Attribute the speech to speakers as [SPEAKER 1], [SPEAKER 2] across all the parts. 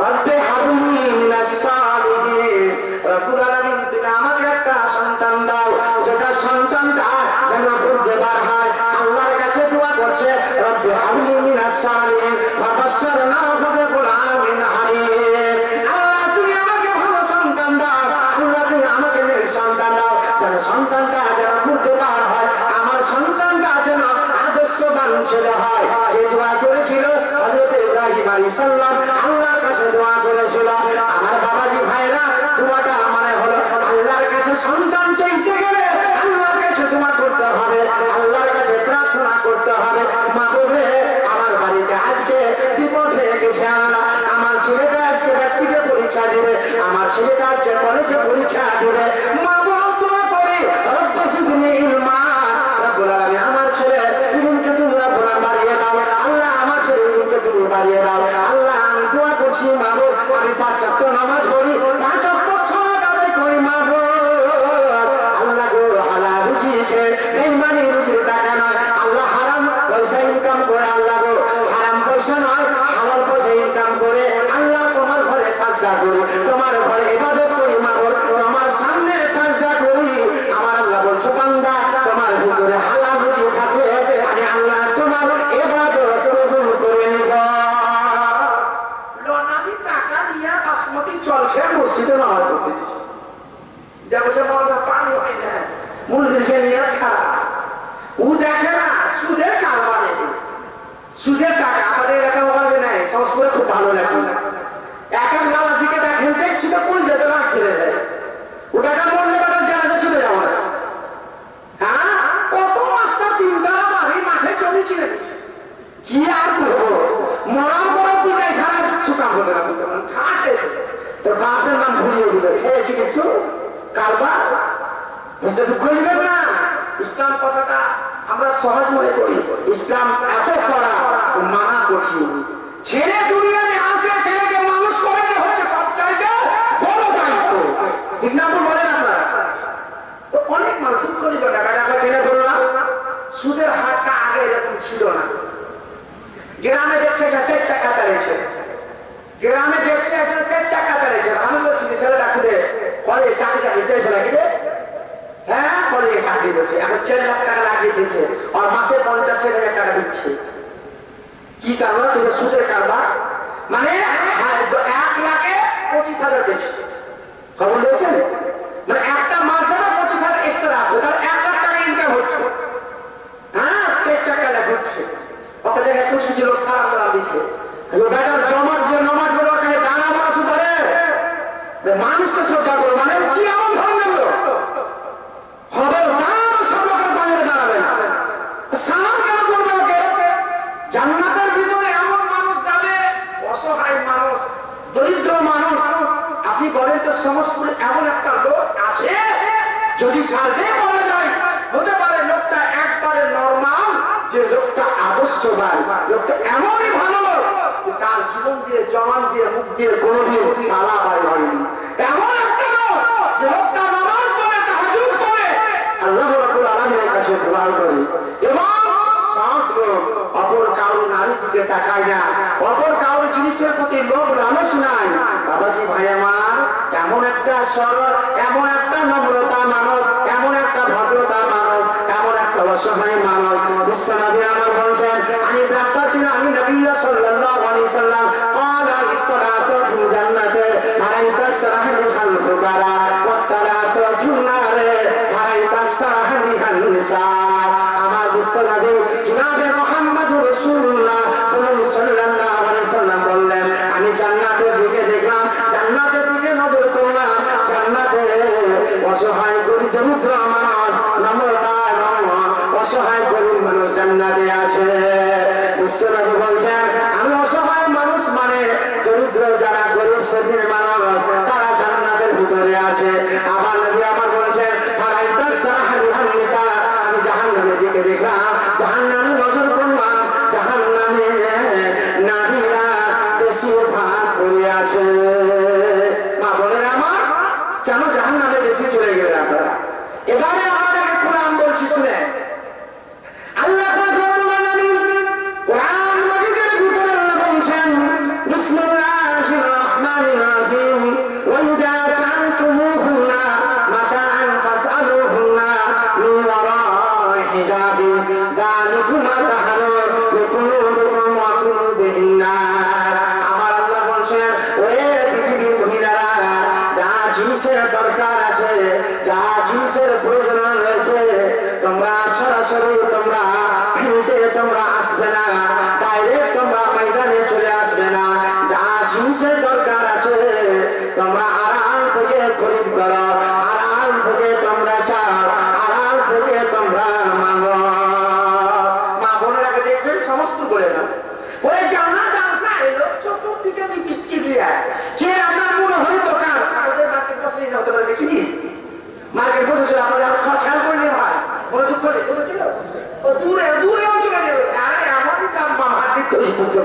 [SPEAKER 1] রব্বে হাবলি মিনাস সালিহিন। রব্বুল আলামিন, তুমি আমাকে একটা সন্তান দাও। যেটা সন্তানটা যেন পড়তে বার হয়। আল্লাহর কাছে দোয়া করছে, রব্বে হাবলি মিনাস সালিহিন। ফাবাশশারনাহু বিগুলামিন হালিম। আল্লাহ, তুমি আমাকে ভালো সন্তান দাও। আল্লাহ, তুমি আমাকে মেয়ে সন্তান দাও। যেন সন্তানটা যেন পড়তে বার হয়, আমার সন্তানটা যেন আদর্শবান ছেলে হয়। এই দোয়া করেছিল হযরত ইব্রাহিম আল্লাহর কাছে দোয়া করেছিল। আমার বাবাজি ভাইরা, দোয়াটা মানে হলো আল্লাহর কাছে সন্তান চাইতে গেলে আল্লাহর কাছে তোমার করতে হবে, আল্লাহর কাছে প্রার্থনা করতে হবে। মা বলে আমার বাড়িতে আজকে বিপদ হয়ে আমার ছেলেটা আজকে ব্যক্তিকে পরীক্ষা দিবে, আমার ছেলেটা আজকে কলেজে পরীক্ষা দিবে। দেখে না, সুদের কারবার এদের সুদের টাকা আমাদের এলাকা ওখানে নেয় সংস্কৃতি খুব ভালো লাগে এক এক লালাজিকে দেখেন দেখছি তো কোন যেতে লাগছে রে। ভাই ওটাকে মরলে বেটা জানাজা শুনে যাব না। হ্যাঁ? কত মাস্টার তিনতলা বাড়ি মাঠে জমি কিনে দিচ্ছে কি আর করব? মরার পরে পিটাই সারা কিচ্ছু কাম হবে না ঠাঠে তোর বাপের নাম ভুলিয়ে দিবে। খেয়েছি কিছু? কারবার? বুঝতে তো করিবেন না? ইসলাম কথাটা আমরা সহজ মনে করি, ইসলাম এত করা মানা কঠিন। ছেলে দুনিয়াতে আসে, ছেলেকে মানুষ করে হচ্ছে সবচাইতে বড় দায়িত্ব। ঠিক না তো বলেন আপনারা? তো অনেক মানুষ দুঃখ নিবে টাকা টাকা জেনে বললাম সুদের হারটা আগে এরকম ছিল না। গ্রামে দেখছে চার চাকা চালিয়েছে। গ্রামে দেখছে চাকা চালিয়েছে। আমি বলছি যে, ছেলেটা খুঁড়ে কলেজে চাকরিটা দিতেছে নাকি যে হ্যাঁ কলেজে চাকরি দিয়েছে এখন চার লাখ টাকা লাগিয়ে দিয়েছে। আর মাসে পঞ্চাশ হাজার টাকা দিচ্ছে। কি কারবার? কিছু সুদের কারবার। মানে হ্যাঁ, এক লাখে পঁচিশ হাজার পেয়েছে। খবর নিয়েছেন মানে একটা মাস ধরে পঁচিশ হাজার এক্সট্রা আসবে তাহলে এক লাখ টাকা ইনকাম হচ্ছে। হ্যাঁ চার চাকা ঘুরছে। ওকে দেখে কিছু কিছু লোক সারা সারা দিচ্ছে। বেটার জমার যে নমাজগুলো ওখানে দানা বাসু ধরে মানুষকে শ্রদ্ধা করো মানে কি এমন তার সব লোকের বানিয়ে দাঁড়াবে না। সালাম কেন করবে ওকে? জান্নাতের ভিতরে এমন মানুষ যাবে, অসহায় মানুষ, দরিদ্র মানুষ। আপনি বলেন তো সমস্তপুরে এমন একটা লোক আছে? যদি সার্ভে করা যায়, হতে পারে লোকটা একবারে নর্মাল যে লোকটা আদর্শবান, লোকটা এমনই ভালো লোক তার জীবন দিয়ে জমান দিয়ে, মুখ দিয়ে কোনোদিন সালা বাড়ি হয়নি। এমন একটা লোক যে লোকটা নামাজ পড়ে তাহাজুদ পড়ে আল্লাহ রাব্বুল আলামিনের কাছে দোয়া করে। এবং সাত লোক অপর কারোর নারীর দিকে তাকায় না। অপর কারোর জিনিসের প্রতি লোভ লালচ নাই। বাবাজি ভাই আমার, এমন একটা সরল, এমন একটা নম্রতা মানুষ, এমন একটা ভদ্রতা মানুষ, এমন একটা অসহায় মানুষ। বিশ্বনবী আমার বলছেন আমি ব্রাহ্মাসিন আমি নবী সাল্লাল্লাহু আলাইহি সাল্লাম। আমার বিশ্ব নবী জনাব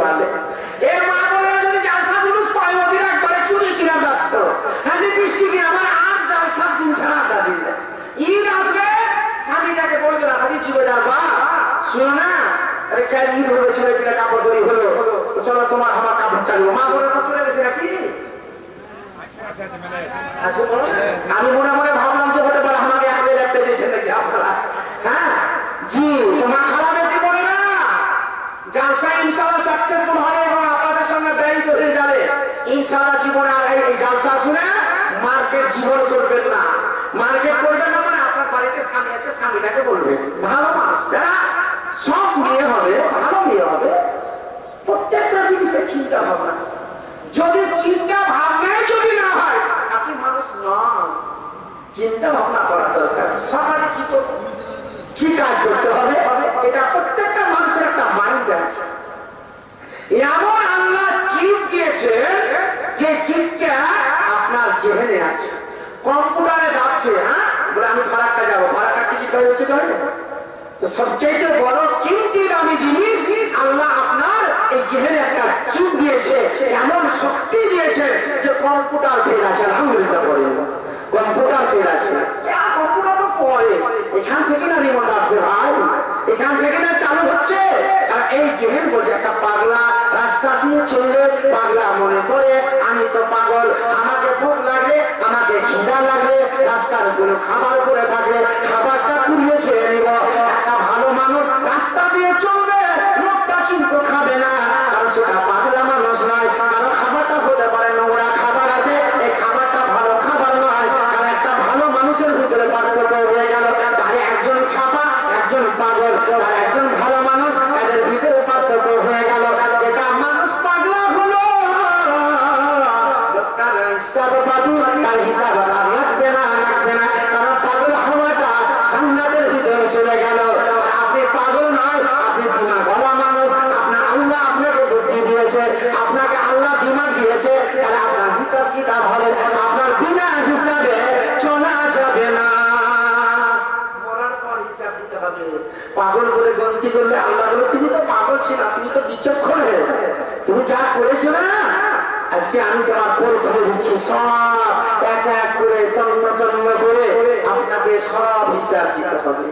[SPEAKER 1] তৈরি করতে পারলে এ মা যদি জালসা একবারে চুরি কিনা ব্যস্ত বৃষ্টি আমার আর জালসা দিন ছাড়া ঈদ আসবে, স্বামীটাকে বলবে না হাজি জুবেদার বা হলো? চলো তোমার বোনেরা সব চলে গেছে নাকি? আমি মনে মনে ভাবলাম যে হতে পারে আমাকে এক বেল একটা দিয়েছেন নাকি আপনারা হ্যাঁ জি তোমার খারাপ একটি বলে না জালসা ইনশাআল্লাহ সাকসেসফুল হবে এবং আপনাদের সঙ্গে ব্যয়িত হয়ে যাবে ইনশাআল্লাহ জীবনে আর এই জালসা শুনে মার্কেট জীবন করবেন না। মার্কেট করবেন না মানে আপনার বাড়িতে স্বামী আছে, স্বামীটাকে বলবেন। ভালো মানুষ, যারা সব মেয়ে হবে, ভালো মেয়ে হবে, প্রত্যেকটা জিনিসের চিন্তা ভাবনা আছে। যদি চিন্তা ভাবনাই যদি না হয়, আপনি মানুষ নন। চিন্তা ভাবনা করা দরকার। সকালে কি করব? কি কাজ করতে হবে? এটা প্রত্যেকটা মানুষের একটা মাইন্ড আছে। এমন আল্লাহ চিপ দিয়েছেন যে চিপটা আপনার জেহেনে আছে। কম্পিউটারে যাচ্ছে হ্যাঁ? আমি ফারাক্কা যাব। ফারাক্কার টিকিট বের হচ্ছে তো সবচাইতে বড় কিমতি দামি জিনিস, আল্লাহ আপনার এই জেহেনে একটা চিপ দিয়েছে, এমন শক্তি দিয়েছে যে কম্পিউটার ফেল আছে। আলহামদুলিল্লাহ পরে কম্পিউটার ফেল আছে। কম্পিউটার তো পরে এখান থেকে না রিমোট আছে ভাই? এখান থেকে না চালু হচ্ছে। আর এই জেহেন বলছে, একটা পাগলা রাস্তা দিয়ে চললে পাগলা মনে করে, আমি তো পাগল, আমাকে ভোগ লাগলে, আমাকে খিদা লাগলে, রাস্তার কোনো খাবার পরে থাকলে খাবারটা কুড়িয়ে খেয়ে নিব। একটা ভালো মানুষ রাস্তা দিয়ে চলবে হিসাব কিতাব হবে আপনার বিনা হিসাবে চলা যাবে না। পাগল বলে গন্তি করলে আল্লাহ বলে, তুমি তো পাগল ছিল, তুমি তো বিচক্ষণ হয়ে তুমি যা করেছ না, আজকে আমি তোমার পোল খুলে দিচ্ছি। সব এক এক করে, তন্ন তন্ন করে আপনাকে সব হিসাব দিতে হবে।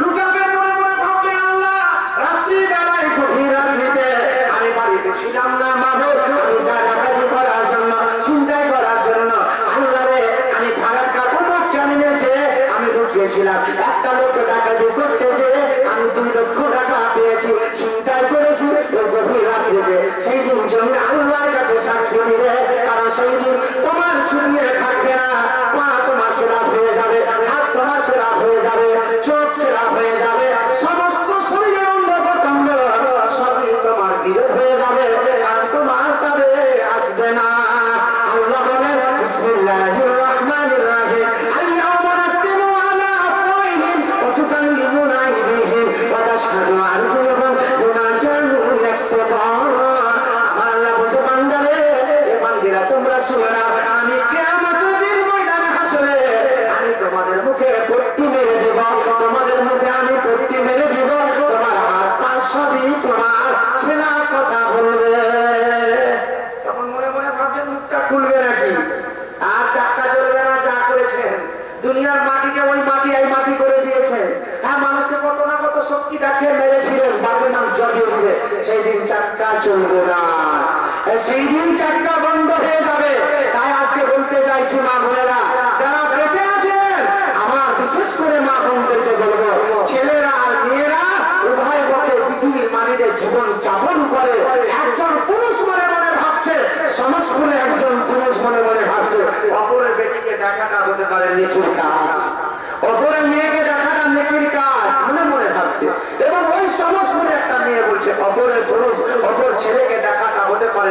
[SPEAKER 1] লুকাবে মনে মনে ভাববেন আল্লাহ রাত্রি বেলায় গভীর রাত্রিতে আমি বাড়িতে ছিলাম না মাধব আমি যা ডাকাতি করার আমি লুকিয়েছিলাম একটা লোককে সেই দিন চলবে না। সেই দিন চাক্কা বন্ধ হয়ে যাবে। তাই আজকে বলতে চাইছি মা বোনেরা, যারা বেঁচে আছেন, আমার বিশেষ করে মা বোনদেরকে বলব, ছেলেরা আর মেয়েরা উভয় পৃথিবীর জীবন যাপন করে। একজন পুরুষ মনে মনে ভাবছে সমাজ করে একজন পুরুষ মনে মনে ভাবছে, অপরের বেটিকে দেখাটা হতে পারে নেকির কাজ। অপরের মেয়েকে নেকির কাজ, মনে মনে ভাবছে। এবং ওই সমাজ মনে একটা মেয়ে বলছে অপরের পুরুষ, অপর ছেলেকে দেখাটা হতে পারে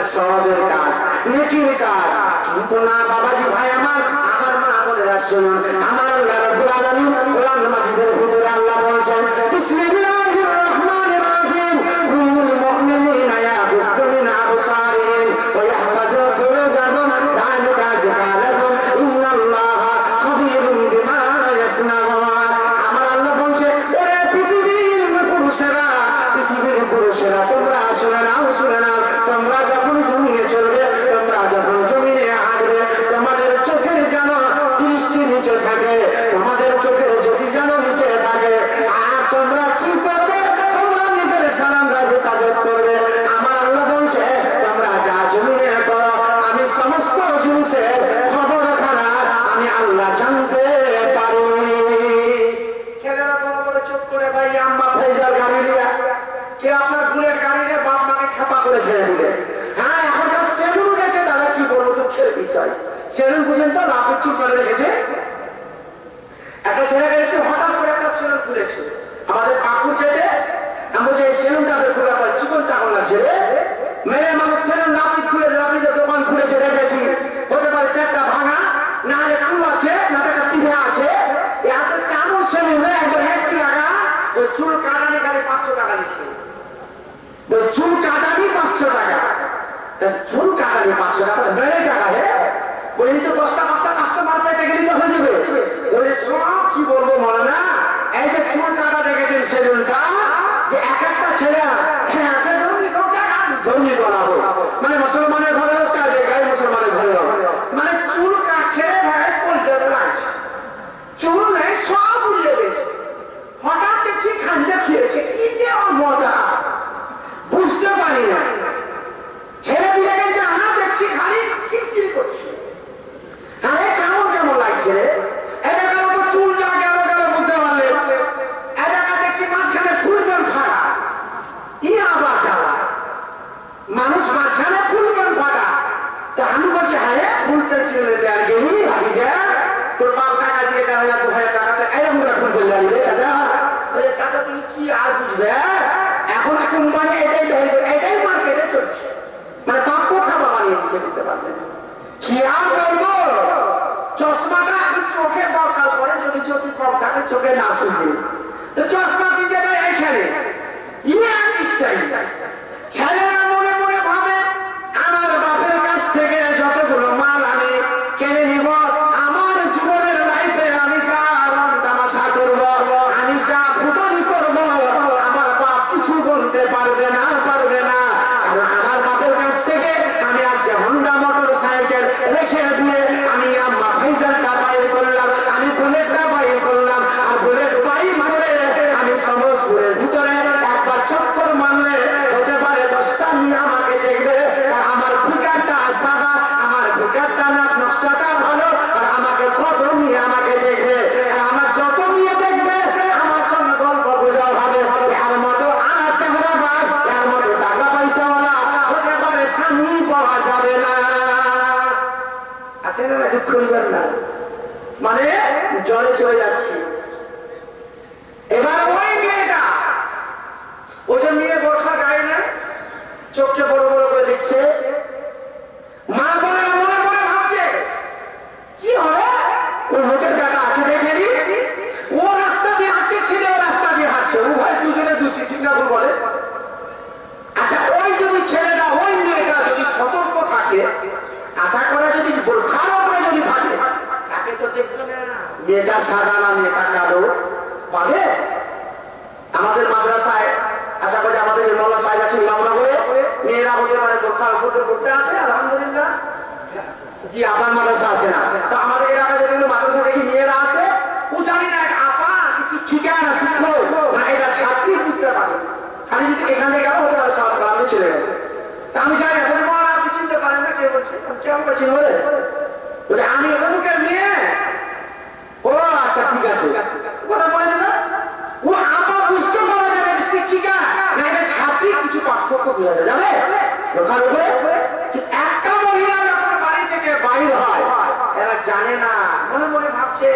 [SPEAKER 1] কাজ, নেকির কাজ। কিন্তু না, বাবাজি ভাই আমার আমার মা বোনেরা শুনুন আমার আল্লাহ রব্বুল আলামিন কোরআন মাজিদের ভিতরে আল্লাহ বলছেন বিসমিল্লাহির করে রেখেছে? একটা ছেলে গেছে হঠাৎ করে একটা সেলুন খুলেছে। আমাদের পাকুর যেতে আমি এই সেলুনটা খুলে আবার চিকন চাকন লাগছে মেরে মানুষ সেলুন নাপিত খুলে নাপিতের দোকান খুলেছে, দেখেছি। হতে পারে চারটা ভাঙা, না হলে টুল আছে, না একটা পিঠে আছে। এত কেমন সেলুন একবার হেসি লাগা। ওই চুল কাটানি খালি পাঁচশো টাকা নিচ্ছে। ওই চুল কাটানি পাঁচশো টাকা। চুল কাটানি পাঁচশো টাকা বেড়ে টাকা হে। ওই তো দশটা পাঁচটা কাস্টমার পেতে গেলে তো হয়ে ওই সব কি বলব মনে না? এই যে চুল কাটা দেখেছেন সেলুনটা যে এক একটা ছেলে হ্যাঁ, ধর্মী বানাবো। মানে মুসলমানের ঘরে চাই বেকার মুসলমানের ঘরে মানে চুল রে ভাই কলকাতা লাগছে। চুল নেই সব উড়িয়ে দিয়েছে। হঠাৎ দেখছি খানটা খেয়েছে কি যে মজা বুঝতে পারি না। ছেলে পিলেকে জানা দেখছি খালি কিরকিরি করছে। কেমন লাগছে রে এটা কেন তো চুল যা গেল গেল বুঝতে পারলেন এটা দেখছি মাঝখানে ফুল পেন ফাঁকা ই আবার জ্বালা। মানুষ মাঝখানে ফুল পেন ফাঁকা তা আমি বলছি হ্যাঁ ফুল পেন কিনে দেওয়ার গেলি ভাবি যা তোর বাপ টাকা দিয়ে দেড় হাজার, দু হাজার টাকাতে এরকম করে ফুল পেন লাগবে চাচা বলে চাচা, তুমি কি আর বুঝবে? এখন কোম্পানি এটাই এটাই মার্কেটে চলছে। মানে পাপ্য খাবার বানিয়ে দিচ্ছে, বুঝতে পারবেন কি আর করব? চশমাটা চোখে দরকার পড়ে, যদি যদি কম থাকে চোখে না সুঝে তো চশমা দিচ্ছে না এখানে। ইয়ে এক স্টাইল আছে না। মানে জলে চলে যাচ্ছে। এবার ওই মেয়েটা ওজন যে মেয়ে বোরখা গায়ে না চোখকে বড় বড় করে দেখছে। মা বলে, মনে মনে ভাবছে, কি হবে? ও মুখের টাকা আছে দেখে নি। ও রাস্তা দিয়ে হাঁটছে ছেলে রাস্তা দিয়ে হাঁটছে। উভয় দুজনে দোষী না বলে। আচ্ছা ওই যদি ছেলেটা, ওই মেয়েটা যদি সতর্ক থাকে আশা করা যদি বোরখার যদি থাকে, তাকে তো দেখবে না। মেয়েটা সাদা না, মেয়েটা কালো। পাবে? আমাদের মাদ্রাসায়, আশা করি আমাদের মৌলা সাহেব আছে ইমামরা বলে মেয়েরা হতে পারে বোরখার উপরে পড়তে আসে, আলহামদুলিল্লাহ। জি আপনার মাদ্রাসা আসে না। তো আমাদের এলাকায় যদি মাদ্রাসা দেখি মেয়েরা জানি না এক আপা শিক্ষিকা না শিক্ষক না এটা ছাত্রী বুঝতে পারে। খালি যদি এখান থেকে হতে পারে, সালাম কালাম চলে গেছে। তা আমি আমি অমুকের মেয়ে? ও আচ্ছা ঠিক আছে। কথা বলে দিল। ও আপা বুঝতে পারা যাবে শিক্ষিকা না এটা ছাত্রী কিছু পার্থক্য বোঝা যাবে? ওখানে উপরে? একটা মহিলা যখন বাড়ি থেকে বাইর হয়, এরা জানে না। মনে মনে ভাবছে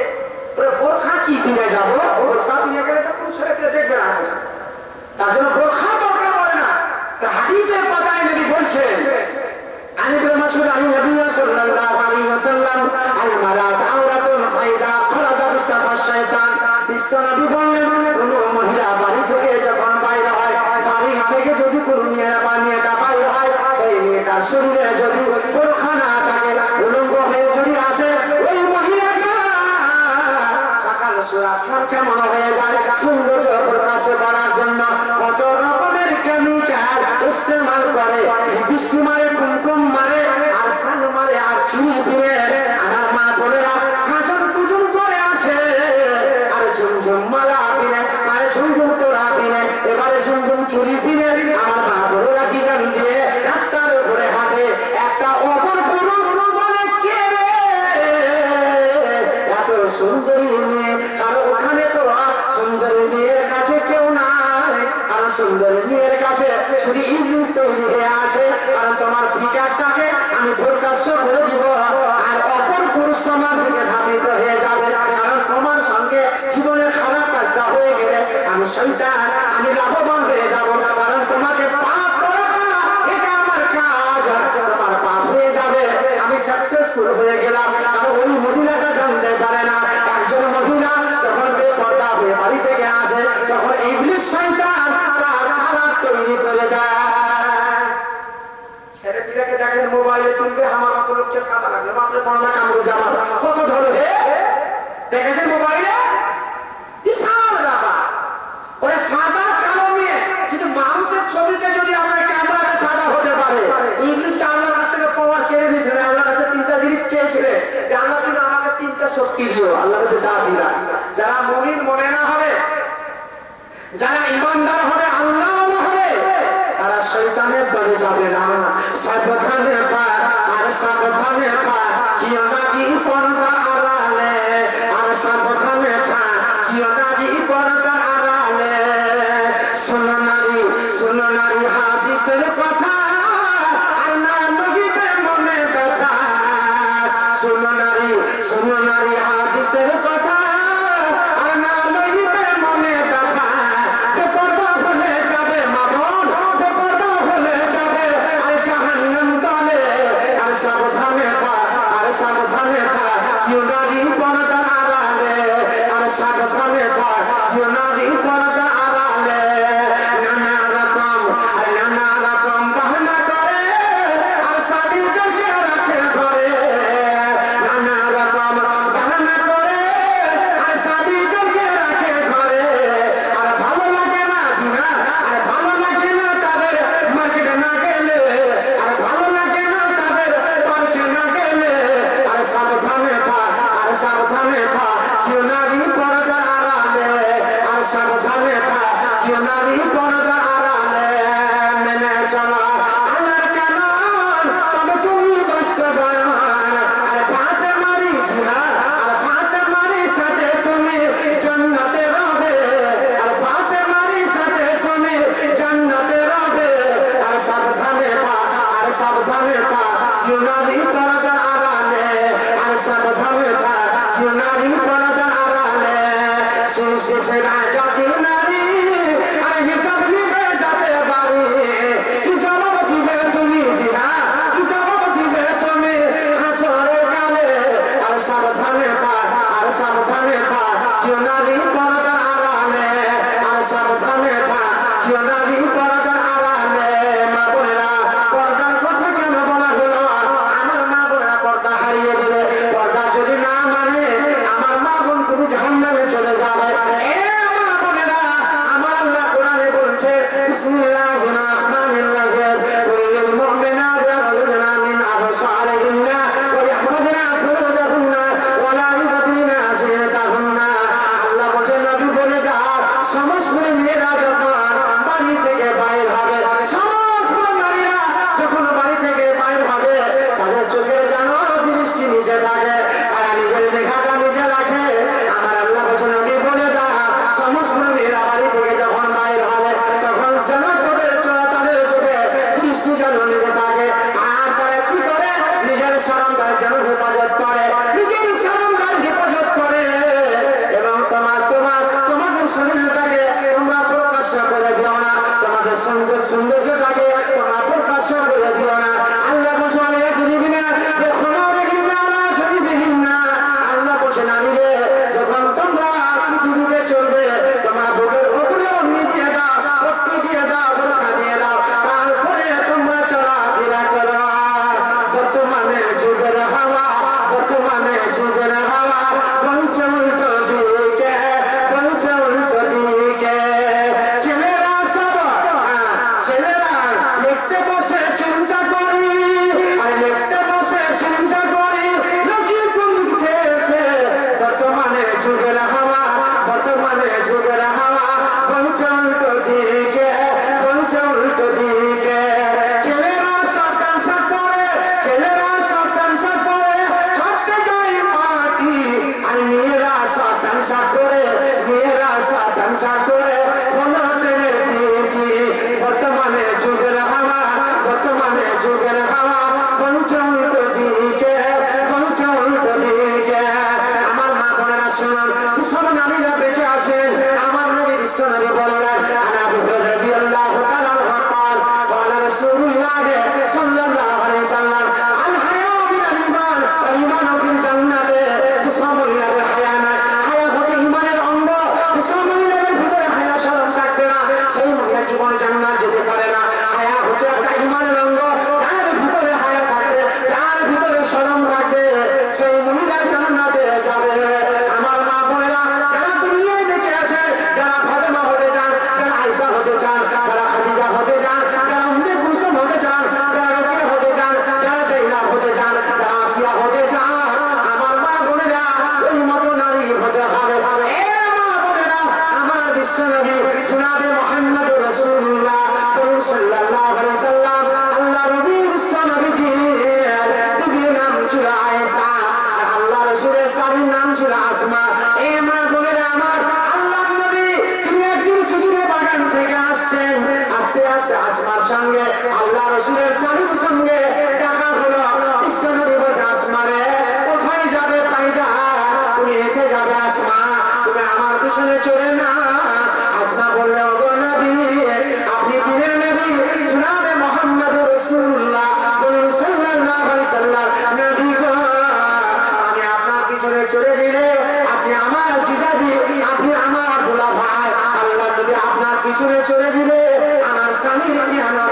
[SPEAKER 1] বোরখা কি পিনে যাব? বোরখা পিনে গেলে তো কোনো ছেলে দেখবে না। তার জন্য বোরখা দরকার পড়ে না। হাদিসের পাতায় নবী বলছেন عن ابن مسعود عن النبي صلى الله عليه وسلم المرات عورة فإذا خرجت استفى الشيطان বিশ্বনাথী বললেন কোনো মহিলা বাড়ি থেকে যখন বাইরে হয় বাড়ি থেকে যদি কোনো মেয়েরা বা মেয়েটা বাইরে হয় সেই মেয়েটার শরীরে যদি সুরক্ষা মনে হয়ে যায়? সৌন্দর্য প্রকাশ করার জন্য কত রকমের কেমিক্যাল ইস্তেমাল করে। বৃষ্টি মারে, কুমকুম মারে, আর সাল মারে, আর চুল ফিরে আমার মা বোনেরা সাজন সুন্দর কাছে শুধু ইংলিশ তৈরি হয়ে আছে, কারণ তোমার ফিকারটাকে আমি ভোরকাশ্য করে দিব। আর যারা মমিন মনে না হবে, যারা ইমানদার হবে, আল্লাহ হবে, তারা শৈতানের দলে যাবে না। সাবধানে তা সাবধানে থাক কিয় নাকি পর্দা আড়ালে, আর সাবধানে থাক কিয় নাকি পর্দা আড়ালে। শোনো নারী শোনো নারী হাদিসের কথা, আর না নদীতে মনে কথা শোনো নারী শোনো নারী হাদিসের কথা, আর না নদীতে মনে কথা ইউনানি পর্দার আড়ালে আর সাবধানে থাক ইউনানি পর্দার será পিছনে চলে দিলে আমার স্বামীর কি আমার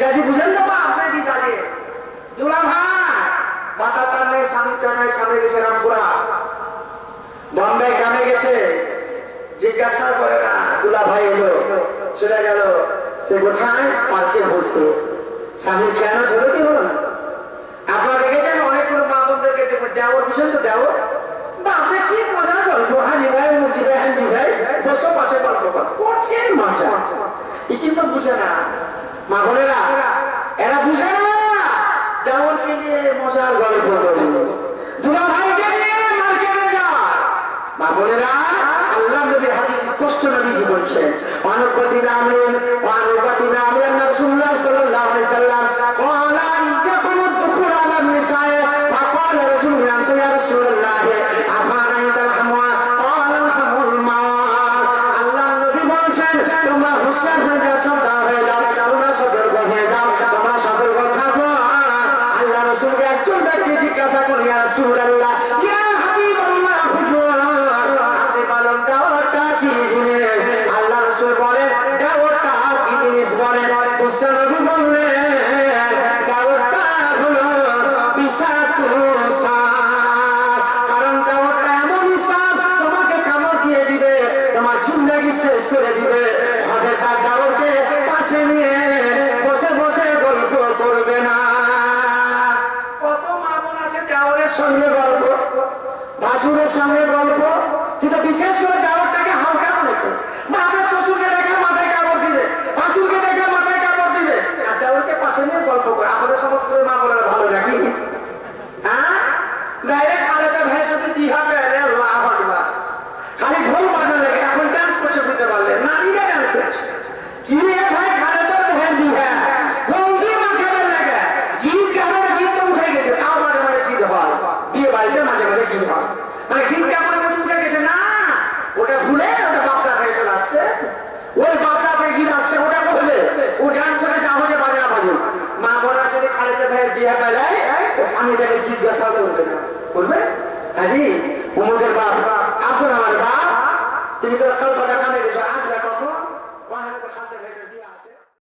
[SPEAKER 1] জিজাজি বুঝেন তো বা আপনি জিজাজি দুলা ভাই বাতাটার নেই স্বামী টানায় কামে গেছে রামপুরা। বম্বে কামে গেছে। জিজ্ঞাসা করে না, দুলা ভাই এলো, চলে গেল। সে কোথায়? পার্কে ঘুরতে। স্বামী কেন ধরে কি হলো না? আপনারা দেখেছেন অনেকগুলো মা বোনদেরকে দেওয়ার বুঝেন তো দেওয়ার বা, আপনি কি মজা গল্প হাজি ভাই, মুরজি ভাই হাজি ভাই, বসো, পাশে গল্প করা। কঠিন মজা। এ কিন্তু বুঝে না। মা বোনেরা, এরা বুঝে না দেওয়ারকে নিয়ে মশার ঘরে ফোন দুলা ভাইকে নিয়ে মার্কেটে যায়। মা বোনেরা বলছেন অনুপতি নামেন অনুপতি নামেন রাসূলুল্লাহ সাল্লাল্লাহু আলাইহি সাল্লাম ক্বালা ইকাতুমুদ দুখুল আলা নিসায়ে, ফাকালা রাসূলুল্লাহ ইয়া রাসূলুল্লাহ